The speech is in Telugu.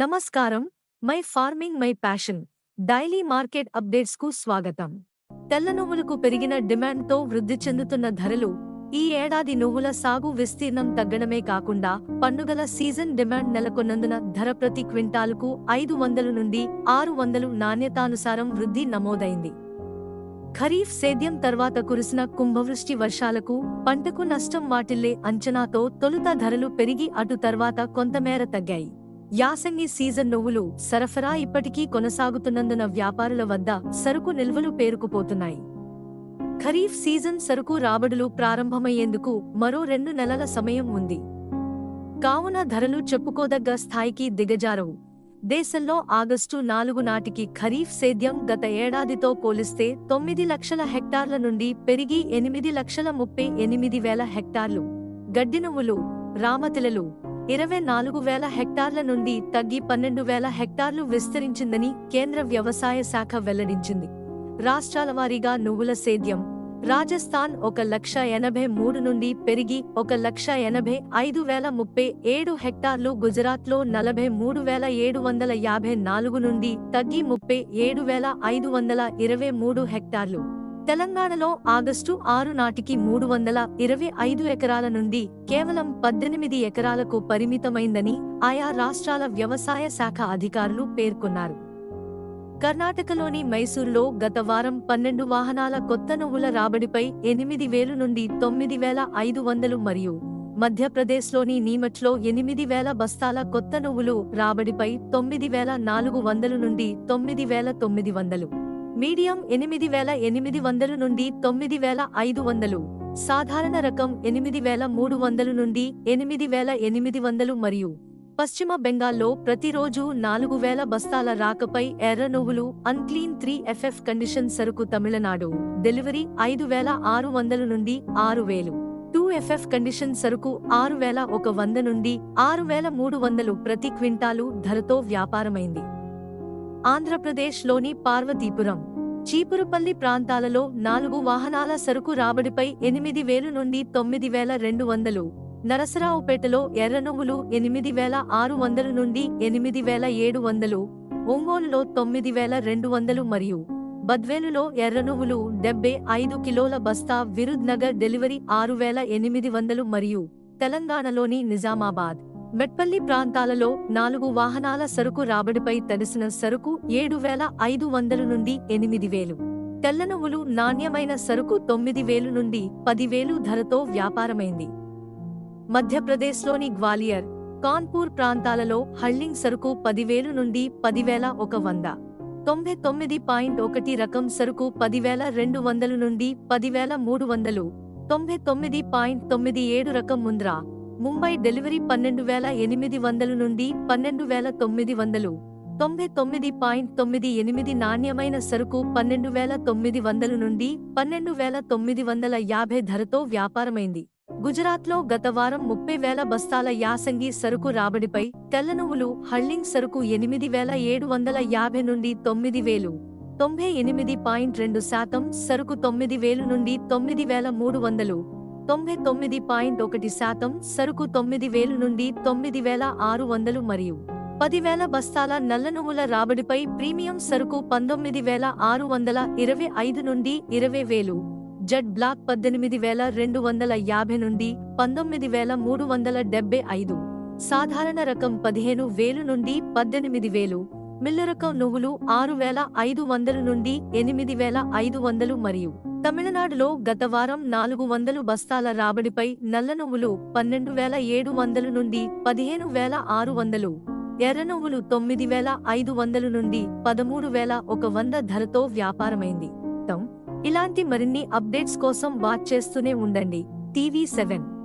నమస్కారం. My farming my passion. Daily market అప్డేట్స్కు స్వాగతం. తెల్ల నువ్వులకు పెరిగిన డిమాండ్తో వృద్ధి చెందుతున్న ధరలు ఈ ఏడాది నువ్వుల సాగు విస్తీర్ణం తగ్గడమే కాకుండా పండుగల సీజన్ డిమాండ్ నెలకొన్నందున ధర ప్రతి క్వింటాలుకు ఐదు వందలు నుండి ఆరు వందలు నాణ్యతానుసారం వృద్ధి నమోదైంది. ఖరీఫ్ సేద్యం తర్వాత కురిసిన కుంభవృష్టి వర్షాలకు పంటకు నష్టం వాటిల్లే అంచనాతో తొలుత ధరలు పెరిగి అటు తర్వాత కొంతమేర తగ్గాయి. యాసంగి సీజన్ నువ్వులు సరఫరా ఇప్పటికీ కొనసాగుతున్నందున వ్యాపారుల వద్ద సరుకు నిల్వలు పేరుకుపోతున్నాయి. ఖరీఫ్ సీజన్ సరుకు రాబడులు ప్రారంభమయ్యేందుకు మరో రెండు నెలల సమయం ఉంది. కావున ధరలు చెప్పుకోదగ్గ స్థాయికి దిగజారవు. దేశంలో ఆగస్టు నాలుగు నాటికి ఖరీఫ్ సేద్యం గత ఏడాదితో పోలిస్తే తొమ్మిది లక్షల హెక్టార్ల నుండి పెరిగి ఎనిమిది లక్షల ముప్పై ఎనిమిది వేల హెక్టార్లు. గడ్డి నువ్వులు రామతిలలు ఇరవై నాలుగు వేల హెక్టార్ల నుండి తగ్గి పన్నెండు వేల హెక్టార్లు విస్తరించిందని కేంద్ర వ్యవసాయ శాఖ వెల్లడించింది. రాష్ట్రాల వారీగా నువ్వుల సేద్యం. రాజస్థాన్ ఒక లక్ష ఎనభై మూడు నుండి పెరిగి ఒక లక్ష ఎనభై ఐదు వేల ముప్పై ఏడు హెక్టార్లు గుజరాత్లో నలభై మూడు వేల ఏడు వందల యాభై నాలుగు నుండి తగ్గి ముప్పై ఏడు వేల ఐదు వందల ఇరవై మూడు హెక్టార్లు. తెలంగాణలో ఆగస్టు ఆరు నాటికి మూడు వందల ఇరవై ఐదు ఎకరాల నుండి కేవలం పద్దెనిమిది ఎకరాలకు పరిమితమైందని ఆయా రాష్ట్రాల వ్యవసాయ శాఖ అధికారులు పేర్కొన్నారు. కర్ణాటకలోని మైసూర్లో గత వారం పన్నెండు వాహనాల కొత్త నువ్వుల రాబడిపై ఎనిమిది వేలు నుండి తొమ్మిది వేల ఐదు వందలు మరియు మధ్యప్రదేశ్లోని నీమట్లో ఎనిమిది వేల బస్తాల కొత్త నువ్వులు రాబడిపై తొమ్మిది వేల నాలుగు వందలు నుండి తొమ్మిది వేల తొమ్మిది వందలు. మీడియం ఎనిమిది వేల ఎనిమిది వందలు నుండి తొమ్మిది వేల ఐదు వందలు. సాధారణ రకం ఎనిమిది వేల మూడు వందలు నుండి ఎనిమిది వేల ఎనిమిది వందలు మరియు పశ్చిమ బెంగాల్లో ప్రతిరోజు నాలుగు వేల బస్తాల రాకపై ఎర్ర నువ్వులు అన్క్లీన్ త్రీ ఎఫ్ఎఫ్ కండిషన్ సరుకు తమిళనాడు. డెలివరీ ఐదు వేల ఆరు వందల నుండి ఆరు వేలు. టూ ఎఫ్ఎఫ్ కండిషన్ సరుకు ఆరు వేల ఒక వంద నుండి ఆరు వేల మూడు వందలు ప్రతి క్వింటాలు ధరతో వ్యాపారమైంది. ఆంధ్రప్రదేశ్లోని పార్వతీపురం చీపురుపల్లి ప్రాంతాలలో నాలుగు వాహనాల సరుకు రాబడిపై ఎనిమిది వేలు నుండి తొమ్మిది వేల రెండు వందలు. నరసరావుపేటలో ఎర్రనువ్వులు ఎనిమిది వేల ఆరు వందలు నుండి ఎనిమిది వేల ఏడు వందలు. ఒంగోలులో తొమ్మిది వేల రెండు వందలు మరియు బద్వేలులో ఎర్రనువ్వులు డెబ్బై ఐదు కిలోల బస్తా విరుద్ నగర్ డెలివరీ ఆరు వేల ఎనిమిది వందలు మరియు తెలంగాణలోని నిజామాబాద్. మెట్పల్లి ప్రాంతాలలో నాలుగు వాహనాల సరుకు రాబడిపై తెలిసిన సరుకు ఏడు వేల ఐదు వందలు నుండి ఎనిమిది వేలు. తెల్లనువ్వులు నాణ్యమైన సరుకు తొమ్మిది వేలు నుండి పదివేలు ధరతో వ్యాపారమైంది. మధ్యప్రదేశ్లోని గ్వాలియర్ కాన్పూర్ ప్రాంతాలలో హళ్ళింగ్ సరుకు పదివేలు నుండి పదివేల ఒక వంద. తొంభై తొమ్మిది పాయింట్ ఒకటి రకం సరుకు పదివేల రెండు వందలు నుండి పదివేల మూడు వందలు. తొంభై తొమ్మిది పాయింట్ తొమ్మిది ఏడు రకం ముంద్రా. ముంబై డెలివరీ పన్నెండు వేల ఎనిమిది వందలు నుండి పన్నెండు వేల తొమ్మిది వందలు. తొంభై తొమ్మిది పాయింట్ తొమ్మిది ఎనిమిది నాణ్యమైన సరుకు పన్నెండు వేల తొమ్మిది వందలు నుండి పన్నెండు వేల తొమ్మిది వందల యాభై ధరతో వ్యాపారమైంది. గుజరాత్లో గత వారం ముప్పై వేల బస్తాల యాసంగి సరుకు రాబడిపై తెల్లనువ్వులు హళ్ళింగ్ సరుకు ఎనిమిది వేల ఏడు వందల యాభై నుండి తొమ్మిది వేలు తొంభై ఎనిమిది పాయింట్ రెండు శాతం సరుకు తొమ్మిది వేలు నుండి తొమ్మిది వేల మూడు వందలు. తొంభై తొమ్మిది పాయింట్ ఒకటి శాతం సరుకు తొమ్మిది వేలు నుండి తొమ్మిది వేల ఆరు వందలు మరియు పదివేల బస్తాల నల్ల నువ్వుల రాబడిపై ప్రీమియం సరుకు పంతొమ్మిది వేల ఆరు వందల ఇరవై ఐదు నుండి ఇరవై వేలు జడ్ బ్లాక్ పద్దెనిమిది వేల రెండు వందల యాభై నుండి పంతొమ్మిది వేల మూడు వందల డెబ్బై ఐదు సాధారణ రకం పదిహేను వేలు నుండి పద్దెనిమిది వేలు మిల్లరకం నువ్వులు ఆరు వేల ఐదు వందలు నుండి ఎనిమిది వేల ఐదు వందలు మరియు తమిళనాడులో గత వారం నాలుగు వందలు బస్తాల రాబడిపై నల్ల నువ్వులు పన్నెండు వేల ఏడు వందలు నుండి పదిహేను వేల ఆరు వందలు ఎర్ర నువ్వులు తొమ్మిది వేల ఐదు వందలు నుండి పదమూడు వేల ఒక వంద ధరతో వ్యాపారమైంది. తం. ఇలాంటి మరిన్ని అప్డేట్స్ కోసం వాచ్ చేస్తూనే ఉండండి. TV seven.